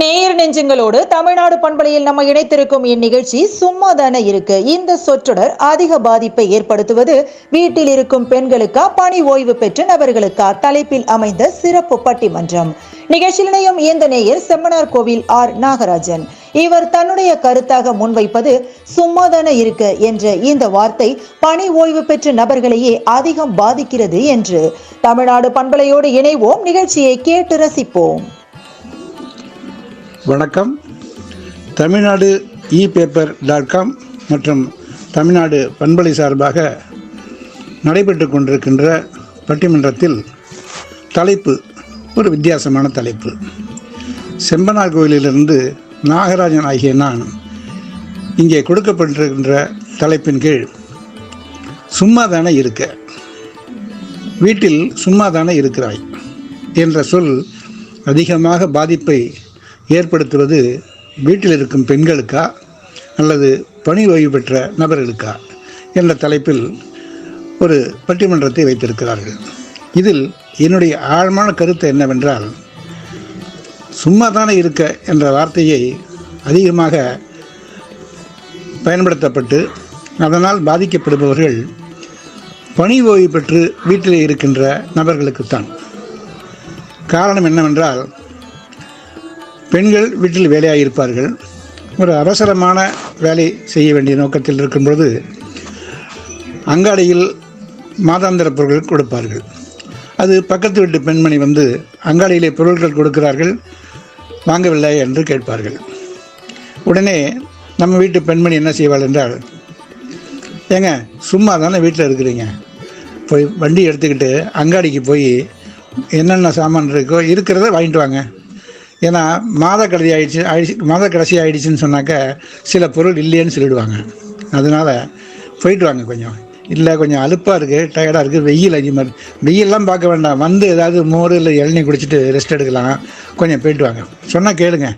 நேயர் நெஞ்சங்களோடு தமிழ்நாடு பண்பலையில் நம்ம இணைத்திருக்கும் இந்நிகழ்ச்சி சும்மா தானே இருக்கு. இந்த சொற்றொடர் அதிக பாதிப்பை ஏற்படுத்துவது வீட்டில் இருக்கும் பெண்களுக்கா பணி ஓய்வு பெற்ற நபர்களுக்கா தலைப்பில் அமைந்த சிறப்பு பட்டிமன்றம். நிகழ்ச்சியில் இணையும் இந்த நேயர் செம்மனார் கோவில் ஆர். நாகராஜன். இவர் தன்னுடைய கருத்தாக முன்வைப்பது சும்மாதான இருக்க என்ற இந்த வார்த்தை பணி ஓய்வு பெற்ற நபர்களையே அதிகம் பாதிக்கிறது என்று. தமிழ்நாடு பண்பலையோடு இணைவோம் நிகழ்ச்சியை கேட்டு ரசிப்போம். வணக்கம். Tamil Nadu e paper dot com மற்றும் தமிழ்நாடு பண்பலை சார்பாக நடைபெற்று கொண்டிருக்கின்ற பட்டிமன்றத்தில் தலைப்பு ஒரு வித்தியாசமான தலைப்பு. செம்பனார் கோயிலிலிருந்து நாகராஜன் ஆகிய நான் இங்கே கொடுக்கப்பட்டிருக்கின்ற தலைப்பின் கீழ் சும்மா தானே இருக்க. வீட்டில் சும்மா தானே இருக்கிறாய் என்ற சொல் அதிகமாக பாதிப்பை ஏற்படுத்துவது வீட்டில் இருக்கும் பெண்களுக்கா அல்லது பணி ஓய்வு பெற்ற நபர்களுக்கா என்ற தலைப்பில் ஒரு பட்டிமன்றத்தை வைத்திருக்கிறார்கள். இதில் என்னுடைய ஆழமான கருத்து என்னவென்றால் சும்மா தானே இருக்க என்ற வார்த்தையை அதிகமாக பயன்படுத்தப்பட்டு அதனால் பாதிக்கப்படுபவர்கள் பணி ஓய்வு பெற்று வீட்டிலே இருக்கின்ற நபர்களுக்குத்தான். காரணம் என்னவென்றால் பெண்கள் வீட்டில் வேலையாக இருப்பார்கள் ஒரு அவசரமான வேலை செய்ய வேண்டிய நோக்கத்தில் இருக்கும்பொழுது அங்காடியில் மாதாந்திர பொருட்கள் கொடுப்பார்கள். அது பக்கத்து வீட்டு பெண்மணி வந்து அங்காடியிலே பொருட்கள் கொடுக்கிறார்கள் வாங்கவில்லை என்று கேட்பார்கள். உடனே நம்ம வீட்டு பெண்மணி என்ன செய்வாள் என்றால் ஏங்க சும்மா தானே வீட்டில் இருக்கிறீங்க? போய் வண்டி எடுத்துக்கிட்டு அங்காடிக்கு போய் என்னென்ன சாமான் இருக்கோ இருக்கிறத வாங்கிட்டு வாங்க. ஏன்னா மாத கடைசி ஆயிடுச்சு ஆயிடுச்சு மாத கடைசி ஆயிடுச்சுன்னு சொன்னாக்க சில பொருள் இல்லைன்னு சொல்லிடுவாங்க. அதனால் போயிட்டு வாங்க கொஞ்சம். இல்லை கொஞ்சம் அலுப்பாக இருக்குது டயர்டாக இருக்குது வெயில் அதிகமாக இருக்கு. வெயிலெலாம் பார்க்க வேண்டாம். வந்து ஏதாவது மோர் இல்லை இளநீ குடிச்சிட்டு ரெஸ்ட் எடுக்கலாம். கொஞ்சம் போயிட்டு வாங்க. சொன்னால் கேளுங்க.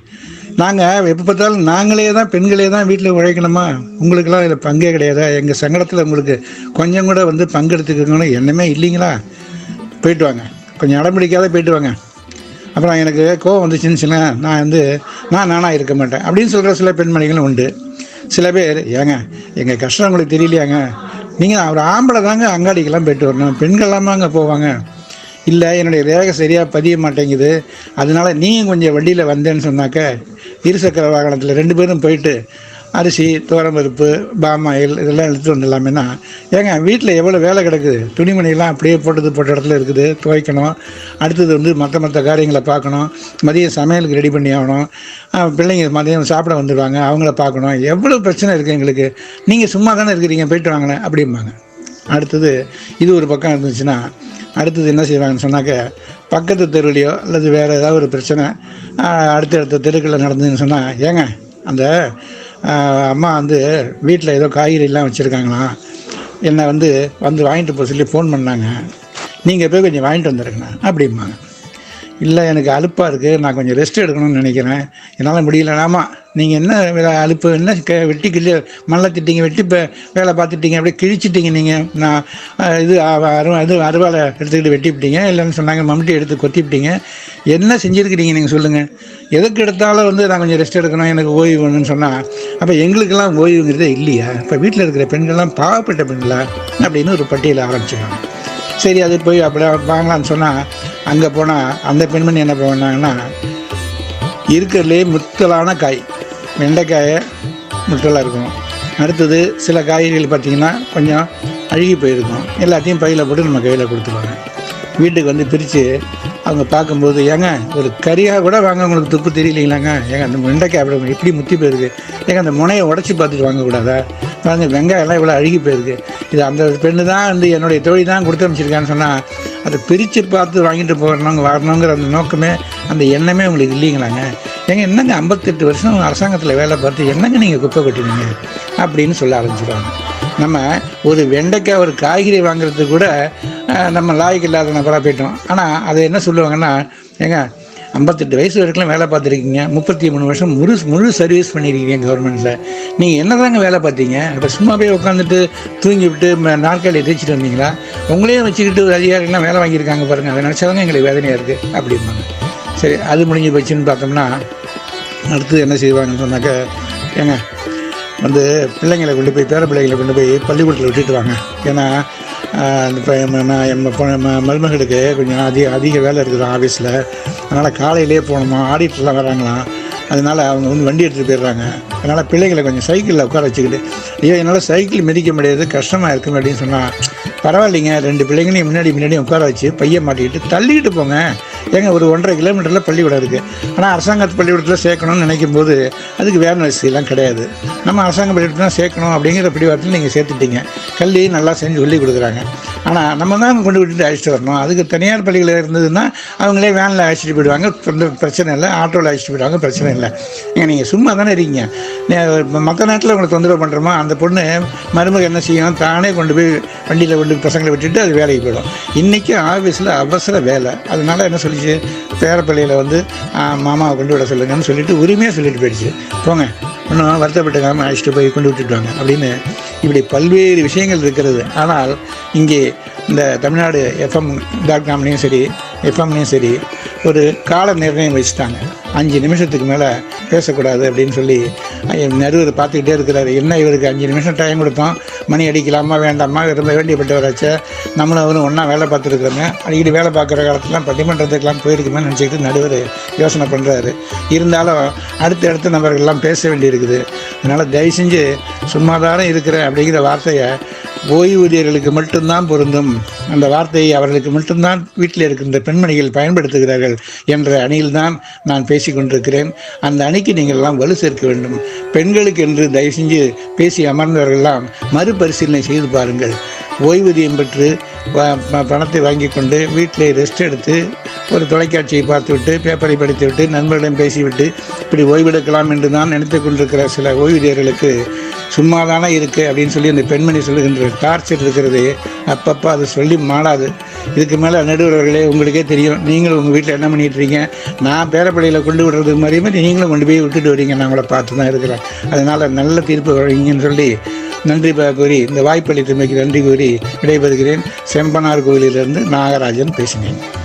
நாங்கள் எப்போ பார்த்தாலும் நாங்களே தான் பெண்களே தான் வீட்டில் உழைக்கணுமா? உங்களுக்கெல்லாம் இதில் பங்கே கிடையாது? எங்கள் சங்கடத்தில் உங்களுக்கு கொஞ்சம் கூட வந்து பங்கெடுத்துக்கணும்னு எண்ணமே இல்லைங்களா? போயிட்டு வாங்க. கொஞ்சம் இடம் பிடிக்காத போயிட்டு வாங்க. அப்புறம் எனக்கு கோவம் வந்துச்சுன்னு சொன்னா நான் வந்து நான் நானாக இருக்க மாட்டேன். அப்படின்னு சொல்கிற சில பெண்மணிகளும் உண்டு. சில பேர் ஏங்க எங்கள் கஷ்டம் உங்களுக்கு தெரியலையாங்க? நீங்கள் ஒரு ஆம்பளை தாங்க அங்காடிக்கெல்லாம் போயிட்டு வரணும். பெண்கள்லாமா அங்கே போவாங்க. இல்லை என்னுடைய ரேகை சரியாக பதிய மாட்டேங்குது. அதனால நீங்கள் கொஞ்சம் வண்டியில் வந்தேன்னு சொன்னாக்க இருசக்கர வாகனத்தில் ரெண்டு பேரும் போயிட்டு அரிசி துவரம்பருப்பு பாமாயில் இதெல்லாம் எடுத்துகிட்டு வந்துடலாமேனா? ஏங்க வீட்டில் எவ்வளோ வேலை கிடக்குது துணிமணிலாம் அப்படியே போட்டது போட்ட இடத்துல இருக்குது துவைக்கணும். அடுத்தது வந்து மற்ற மற்ற காரியங்களை பார்க்கணும். மதியம் சமையலுக்கு ரெடி பண்ணி ஆகணும். பிள்ளைங்க மதியம் சாப்பிட வந்துடுவாங்க அவங்கள பார்க்கணும். எவ்வளோ பிரச்சனை இருக்குது எங்களுக்கு. நீங்கள் சும்மா தானே இருக்கிறீங்க போயிட்டு வாங்கினேன் அப்படிம்பாங்க. அடுத்தது இது ஒரு பக்கம் இருந்துச்சுன்னா அடுத்தது என்ன செய்வாங்கன்னு சொன்னாக்க பக்கத்து தெருவிலையோ அல்லது வேறு ஏதாவது ஒரு பிரச்சனை அடுத்தடுத்த தெருக்களில் நடந்ததுன்னு சொன்னால் ஏங்க அந்த அம்மா வந்து வீட்டில் ஏதோ காய்கறிலாம் வச்சுருக்காங்களாம் என்னை வந்து வந்து வாங்கிட்டு போக சொல்லி ஃபோன் பண்ணாங்க. நீங்கள் போய் கொஞ்சம் வாங்கிட்டு வந்துருங்கண்ணா. அப்படிம்பாங்க. இல்லை எனக்கு அலுப்பாக இருக்குது நான் கொஞ்சம் ரெஸ்ட் எடுக்கணும்னு நினைக்கிறேன். என்னால் முடியல. நீங்கள் என்ன வே- அலுப்பு? என்ன க வெட்டி கிள்ளி மண்ணை திட்டிங்க வெட்டி இப்போ வேலை பார்த்துட்டீங்க அப்படியே கிழிச்சிட்டிங்க நீங்கள் நான் இது அரு இது அருவாலை எடுத்துக்கிட்டு வெட்டிவிட்டீங்க. இல்லைன்னு சொன்னாங்க மம்முட்டி எடுத்து கொத்திவிட்டீங்க. என்ன செஞ்சுருக்கிறீங்க நீங்கள் சொல்லுங்கள் எதுக்கு எடுத்தாலும் வந்து நான் கொஞ்சம் ரெஸ்ட் எடுக்கணும் எனக்கு ஓய்வு வேணும்னு சொன்னால் அப்போ எங்களுக்கெல்லாம் ஓய்வுங்கிறதே இல்லையா? இப்போ வீட்டில் இருக்கிற பெண்கள்லாம் பாவப்பட்ட பெண்களா? அப்படின்னு ஒரு பட்டியலை ஆரம்பிச்சுக்கணும் சரி அது போய் அப்படியே வாங்கலாம்னு சொன்னால் அங்கே போனால் அந்த பெண்மணி என்ன பண்ணாங்கன்னா இருக்கிறதுலே முத்தலான காய் வெண்டைக்காயை முட்டலாக இருக்கும். அடுத்தது சில காய்கறிகள் பார்த்திங்கன்னா கொஞ்சம் அழுகி போயிருக்கும். எல்லாத்தையும் பையில் போட்டு நம்ம கையில் கொடுத்துருவாங்க. வீட்டுக்கு வந்து பிரித்து அவங்க பார்க்கும்போது ஏங்க ஒரு கறியாக கூட வாங்க உங்களுக்கு துப்பு தெரியலீங்களாங்க? ஏங்க அந்த வெண்டைக்காய் அப்படி எப்படி முத்தி போயிருக்கு? ஏங்க அந்த முனையை உடச்சி பார்த்துட்டு வாங்கக்கூடாதா? பாருங்க வெங்காயம்லாம் இவ்வளோ அழுகி போயிருக்கு. இது அந்த பெண்ணு தான் வந்து என்னுடைய தோழி தான் கொடுத்து அமைச்சிருக்கான்னு சொன்னால் அதை பிரித்து பார்த்து வாங்கிட்டு போகணுங்க வரணுங்கிற அந்த நோக்கமே அந்த எண்ணமே உங்களுக்கு இல்லைங்களாங்க? ஏங்க என்னங்க ஐம்பத்தெட்டு வருஷம் அரசாங்கத்தில் வேலை பார்த்து என்னங்க நீங்கள் குப்பை கொட்டினீங்க? அப்படின்னு சொல்ல ஆரம்பிச்சிடுவாங்க நம்ம ஒரு வெண்டைக்காய் ஒரு காய்கறி வாங்குறதுக்கு கூட நம்ம லாய்க்கு இல்லாத நபராக போயிட்டோம். ஆனால் அதை என்ன சொல்லுவாங்கன்னா ஏங்க ஐம்பத்தெட்டு வயசு வரைக்கும் வேலை பார்த்துருக்கீங்க. முப்பத்தி மூணு வருஷம் முழு முழு சர்வீஸ் பண்ணியிருக்கீங்க கவர்மெண்ட்டில் நீங்கள் என்னதாங்க வேலை பார்த்தீங்க? இப்போ சும்மா போய் உட்காந்துட்டு தூங்கி விட்டு ம- தேய்ச்சிட்டு வந்தீங்களா? உங்களையே வச்சுக்கிட்டு ஒரு அதிகாரிகள்லாம் வேலை வாங்கியிருக்காங்க பாருங்கள் அதை நினச்சவங்க எங்களுக்கு வேதனையாக இருக்குது அப்படிம்பாங்க. சரி அது முடிஞ்சு போச்சுன்னு பார்த்தோம்னா அடுத்து என்ன செய்வாங்கன்னு சொன்னாக்க ஏங்க வந்து பிள்ளைங்களை கொண்டு போய் பேர பிள்ளைங்களை கொண்டு போய் பள்ளிக்கூடத்தில் விட்டுட்டு வாங்க. ஏன்னா இப்போ மருமகளுக்கு கொஞ்சம் அதிக அதிக வேலை இருக்குது ஆஃபீஸில் அதனால் காலையிலே போகணுமா? ஆடிட்டர்லாம் வராங்களாம் அதனால் அவங்க வந்து வண்டி எடுத்துகிட்டு போயிடுறாங்க. அதனால் பிள்ளைங்களை கொஞ்சம் சைக்கிளில் உட்கார வச்சுக்கிட்டு ஐயோ என்னால் சைக்கிள் மிதிக்க முடியாது கஷ்டமாக இருக்கும் அப்படின்னு சொன்னால் பரவாயில்லைங்க ரெண்டு பிள்ளைங்களையும் முன்னாடி முன்னாடி உட்கார வச்சு பையன் மாட்டிக்கிட்டு தள்ளிக்கிட்டு போங்க. ஏங்க ஒரு ஒன்றரை கிலோமீட்டரில் பள்ளிக்கூடம் இருக்குது ஆனால் அரசாங்கத்து பள்ளிக்கூடத்தில் சேர்க்கணும்னு நினைக்கும் போது அதுக்கு வேன் வசதியெல்லாம் கிடையாது. நம்ம அரசாங்க பள்ளிக்கூடத்தில் தான் சேர்க்கணும் அப்படிங்கிற பிடிவாரத்தில் நீங்கள் சேர்த்துட்டீங்க. கல்வி நல்லா செஞ்சு சொல்லி கொடுக்குறாங்க. ஆனால் நம்ம தான் கொண்டு விட்டுட்டு அழைச்சிட்டு வரணும். அதுக்கு தனியார் பள்ளிகள் இருந்ததுன்னா அவங்களே வேனில் அழைச்சிட்டு போயிடுவாங்க. பிர- பிரச்சனை இல்லை. ஆட்டோவில் அழைச்சிட்டு போயிடுவாங்க. பிரச்சனை இல்லை. ஏங்க நீங்கள் சும்மா தானே இருக்கீங்க. மற்ற நேரத்தில் உங்களை தொந்தரவு பண்ணுறோமா அந்த பொண்ணு மருமக என்ன செய்யணும் தானே கொண்டு போய் வண்டியில் கொண்டு பசங்களை விட்டுட்டு அது வேலைக்கு போயிடும். இன்றைக்கி ஆஃபீஸில் அவசர வேலை. அதனால என்ன சொல்லிச்சு? பேரப்பள்ளியில் வந்து மாமாவை கொண்டு விட சொல்லுங்கன்னு சொல்லிட்டு உரிமையாக சொல்லிட்டு போயிடுச்சு. போங்க. ஒன்றும் வருத்தப்பட்டுக்காமல் அழைச்சிட்டு போய் கொண்டு விட்டுட்டு வாங்க. அப்படின்னு இப்படி பல்வேறு விஷயங்கள் இருக்கிறது. ஆனால் இங்கே இந்த தமிழ்நாடு எஃப்எம் டாட் காம்லேயும் சரி எஃப்எம்லேயும் சரி ஒரு கால நிர்ணயம் வச்சுட்டாங்க. அஞ்சு நிமிஷத்துக்கு மேலே பேசக்கூடாது அப்படின்னு சொல்லி நடுவர் பார்த்துக்கிட்டே இருக்கிறாரு. என்ன இவருக்கு அஞ்சு நிமிஷம் டைம் கொடுத்தோம்? மணி அடிக்கலாமா வேண்டாமா ரொம்ப வேண்டியப்பட்டவராச்சே. நம்மளும் அவரும் ஒன்றா வேலை பார்த்துருக்குறோங்க அடிக்கடி வேலை பார்க்குற காலத்துலாம் பட்டிமன்றத்துக்கெல்லாம் போயிருக்குமே நினச்சிக்கிட்டு நடுவர் யோசனை பண்ணுறாரு இருந்தாலும் அடுத்து அடுத்த நபர்கள்லாம் பேச வேண்டியிருக்குது. அதனால் தயவு செஞ்சு சும்மாதானே இருக்கிறேன் அப்படிங்கிற வார்த்தையை ஓய்வூதியர்களுக்கு மட்டும்தான் பொருந்தும் அந்த வார்த்தையை அவர்களுக்கு மட்டும்தான் வீட்டில் இருக்கின்ற பெண்மணிகள் பயன்படுத்துகிறார்கள் என்ற அணியில்தான் நான் பேசிக் கொண்டிருக்கிறேன் அந்த அணிக்கு நீங்கள் எல்லாம் வலு சேர்க்க வேண்டும். பெண்களுக்கு என்று தயவு செஞ்சு பேசி அமர்ந்தவர்கள்லாம் மறுபரிசீலனை செய்து பாருங்கள். ஓய்வூதியம் பெற்று ப- பணத்தை வாங்கி கொண்டு வீட்டில் ரெஸ்ட் எடுத்து ஒரு தொலைக்காட்சியை பார்த்துவிட்டு பேப்பரை படித்துவிட்டு நண்பர்களிடம் பேசிவிட்டு இப்படி ஓய்வெடுக்கலாம் என்று தான் நினைத்து கொண்டிருக்கிற சில ஓய்வூதியர்களுக்கு சும்மா தானே இருக்குது அப்படின்னு சொல்லி அந்த பெண்மணி சொல்லுகின்ற டார்ச்சர் இருக்கிறது. அப்பப்போ அது சொல்லி மாடாது. இதுக்கு மேலே நடுவர்களே உங்களுக்கே தெரியும். நீங்களும் உங்கள் வீட்டில் என்ன பண்ணிகிட்ருக்கீங்க நான் பேரப்பள்ளியில் கொண்டு விடுறது மாதிரியுமே நீங்களும் கொண்டு போய் விட்டுட்டு வரீங்க. நான் உங்களை பார்த்து தான் இருக்கிறேன். அதனால் நல்ல தீர்ப்பு வழங்கிங்கன்னு சொல்லி நன்றி ப- கூறி இந்த வாய்ப்பளித்தமைக்கு நன்றி கூறி விடைபெறுகிறேன். செம்பனார் கோயிலிலிருந்து நாகராஜன் பேசினேன்.